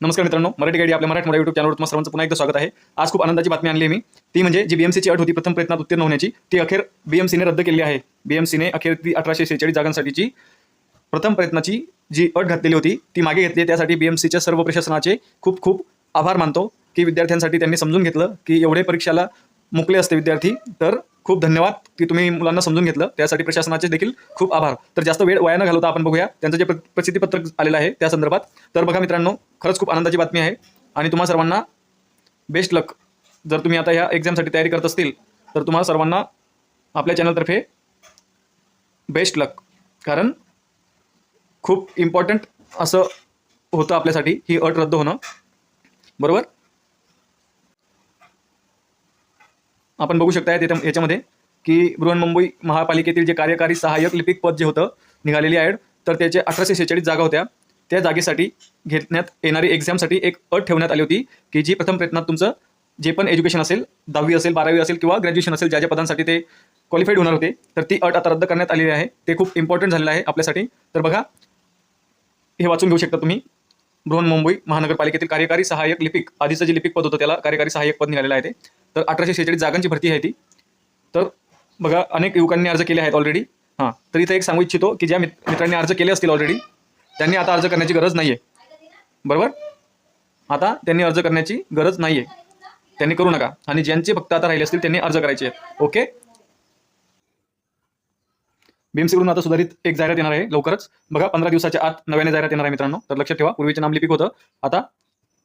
नमस्कार मित्रांनो मराठी गाडी आपल्या मराठी युट्यूब चॅनलवर तुम्हाला सर्वांचं पुन्हा एकदा स्वागत आहे. आज खूप आनंदाची बातमी आणली मी. ती म्हणजे जी बीएमसीची अट होती प्रथम प्रयत्नात उत्तीर्ण होण्याची ती अखेर बीएमसीने रद्द केली आहे. बीएमसीने अखेर ती अठराशे शेहेचाळीस जागांसाठीची प्रथम प्रयत्नाची जी अट घातलेली होती ती मागे घेतली. त्यासाठी बीएमसीच्या सर्व प्रशासनाचे खूप खूप आभार मानतो की विद्यार्थ्यांसाठी त्यांनी समजून घेतलं की एवढे परीक्षाला मुकले असते विद्यार्थी. तर खूप धन्यवाद. की तुम्ही मुलांना समजून घेतलं. त्यासाठी प्रशासनाचे देखील खूप आभार. तर जास्त वेळ वाया न घालवता आपण बघूया. त्यांचं जे प्र- प्रसिद्धीपत्रक आलेलं आहे त्या संदर्भात. तर बघा मित्रांनो खरंच खूप आनंदाची बातमी आहे. आणि तुम्हा सर्वांना बेस्ट लक जर तुम्ही आता ह्या एक्झामसाठी तयारी करत असतील तर तुम्हाला सर्वांना आपल्या चॅनलतर्फे बेस्ट लक कारण खूप इम्पॉर्टंट असं होतं आपल्यासाठी ही अट रद्द होणं. बरोबर? आपण बघू शकता याच्यामध्ये. की बृहन्मुंबई महापालिकेतील जे कार्यकारी सहाय्यक लिपिक पद जे होतं निघालेली ॲड तर त्याचे अठराशे शेहेचाळीस जागा होत्या. त्या जागेसाठी घेण्यात येणारी एक्झामसाठी एक अट ठेवण्यात आली होती की जी प्रथम प्रयत्नात तुमचं जे पण एज्युकेशन असेल दहावी असेल बारावी असेल किंवा ग्रॅज्युएशन असेल ज्या ज्या पदांसाठी ते क्वालिफाईड होणार होते तर ती अट आता रद्द करण्यात आलेली आहे. ते खूप इम्पॉर्टंट झालेलं आहे आपल्यासाठी. तर बघा हे वाचून घेऊ शकता तुम्ही. बृहन्मुंबई महानगरपालिकेतील कार्यकारी सहाय्यक लिपिक आधीचं जे लिपिक पद होतं त्याला कार्यकारी सहाय्यक पद निघालेलं आहे ते. तर अठराशे शेहेचाळीस जागांची भरती आहे ती. तर बघा अनेक युवकांनी अर्ज केले आहेत ऑलरेडी हां तर इथं एक सांगू इच्छितो की ज्या मित्रांनी अर्ज केले असतील ऑलरेडी त्यांनी आता अर्ज करण्याची गरज नाही आहे बरोबर? आता त्यांनी अर्ज करण्याची गरज नाही आहे त्यांनी करू नका. आणि ज्यांचे फक्त आता राहिले असतील त्यांनी अर्ज करायचे आहेत. ओके? बीएमसीकडून आता सुधारित एक जाहिरात येणार आहे लवकरच. बघा पंधरा दिवसाच्या आत नव्याने जाहिरात येणार आहे मित्रांनो. तर लक्षात ठेवा पूर्वीचे नाम लिपिक होतं. आता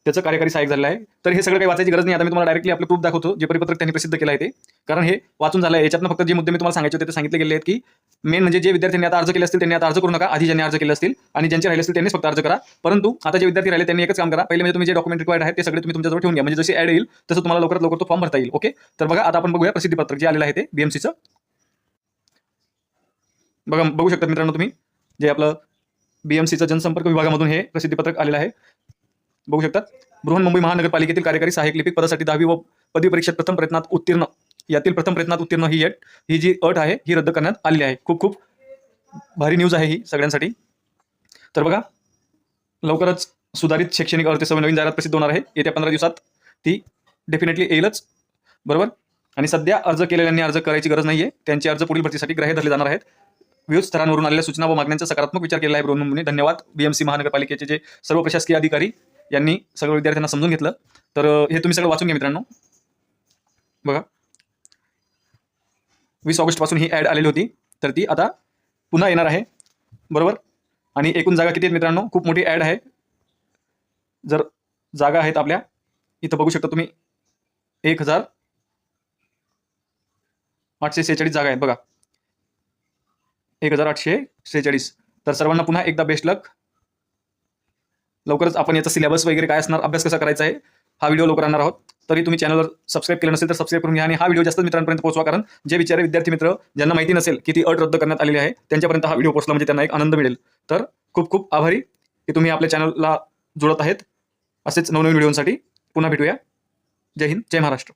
त्याचं कार्यकारी सहाय्यक झालं आहे. तर हे सगळं काही वाचायची गरज नाही. आता मी तुम्हाला डायरेक्टली आपलं प्रूफ दाखवतो. जे परिपत्रक त्यांनी प्रसिद्ध केलं आहे ते. कारण हे वाचून झालं आहे. याच्यातनं फक्त जे मुद्दे मी तुम्हाला सांगायचे होते ते सांगितले गेले आहेत की मेन म्हणजे जे विद्यार्थ्यांनी आता अर्ज केले असतील त्यांनी आता अर्ज करू नका. आधी ज्यांनी अर्ज केले असतील आणि ज्यांचे राहिले असतील त्यांनीच फक्त अर्ज करा. परंतु आता जे विद्यार्थी राहिले त्यांनी एकच काम करा. पहिले म्हणजे तुम्ही जे डॉक्युमेंट रिक्वायर्ड आहे ते सगळे तुम्ही तुमच्याजवळ ठेवून घ्या. म्हणजे जशी ॲड येईल तसं तुम्हाला लवकरात लवकर तो फॉर्म भरता येईल. ओके तर बघा आता आपण बघूया प्रसिद्धीपत्रक जे आलेलं आहे ते बीएमसीचं बघा बघू शकता मित्रांनो तुम्ही जे आपलं बीएमसीचं जनसंपर्क विभागामधून हे प्रसिद्धीपत्रक आलेलं आहे. बघू शकतात. बृहन्मुंबई महानगरपालिकेतील कार्यकारी सहाय्यक लिपिक पदासाठी दहावी व पदवी परीक्षेत प्रथम प्रयत्नात उत्तीर्ण. यातील प्रथम प्रयत्नात उत्तीर्ण ही अट ही जी अट आहे ही रद्द करण्यात आलेली आहे. खूप खूप भारी न्यूज आहे ही सगळ्यांसाठी. तर बघा लवकरच सुधारित शैक्षणिक अर्थसभा नवीन जाहिरात प्रसिद्ध होणार आहे. येत्या पंधरा दिवसात ती डेफिनेटली येईलच. बरोबर? आणि सध्या अर्ज केलेल्यांनी अर्ज करायची गरज नाही आहे त्यांचे अर्ज पुढील भरतीसाठी ग्राह्य धरले जाणार आहेत. विविध स्तरांवरून आलेल्या सूचना व मागण्यांचा सकारात्मक विचार केला आहे बृहन्मुंबईने. धन्यवाद. बीएमसी महानगरपालिकेचे जे सर्व प्रशासकीय अधिकारी यांनी सगळं विद्यार्थ्यांना समजून घेतलं. तर हे तुम्ही सगळं वाचून घ्या मित्रांनो. बघा. वीस ऑगस्टपासून ही ॲड आलेली होती. तर ती आता पुन्हा येणार आहे. बरोबर? आणि एकूण जागा किती आहेत मित्रांनो? खूप मोठी ॲड आहे. जर जागा आहेत आपल्या इथं बघू शकता तुम्ही. एक हजार आठशे सेहेचाळीस जागा आहेत. बघा. एक हजार आठशे सेहेचाळीस तर सर्वांना पुन्हा एकदा बेस्ट लक लवकरच आपण याचा सिलेबस वगैरे काय असणार अभ्यास कसा करायचा आहे हा व्हिडिओ लवकर आणणार आहोत. तरी तुम्ही चॅनलवर सबस्क्राईब केलं नसेल तर सबस्क्राईब करून घ्या आणि हा व्हिडिओ जास्त मित्रांपर्यंत पोहोचवा कारण जे विचारे विद्यार्थी मित्र ज्यांना माहिती नसेल की ती अट रद्द करण्यात आलेली आहे त्यांच्यापर्यंत हा व्हिडिओ पोहोचला म्हणजे त्यांना एक आनंद मिळेल. तर खूप खूप आभारी की तुम्ही आपल्या चॅनलला जुळत आहेत. असेच नवनवीन व्हिडिओसाठी पुन्हा भेटूया. जय हिंद जय महाराष्ट्र.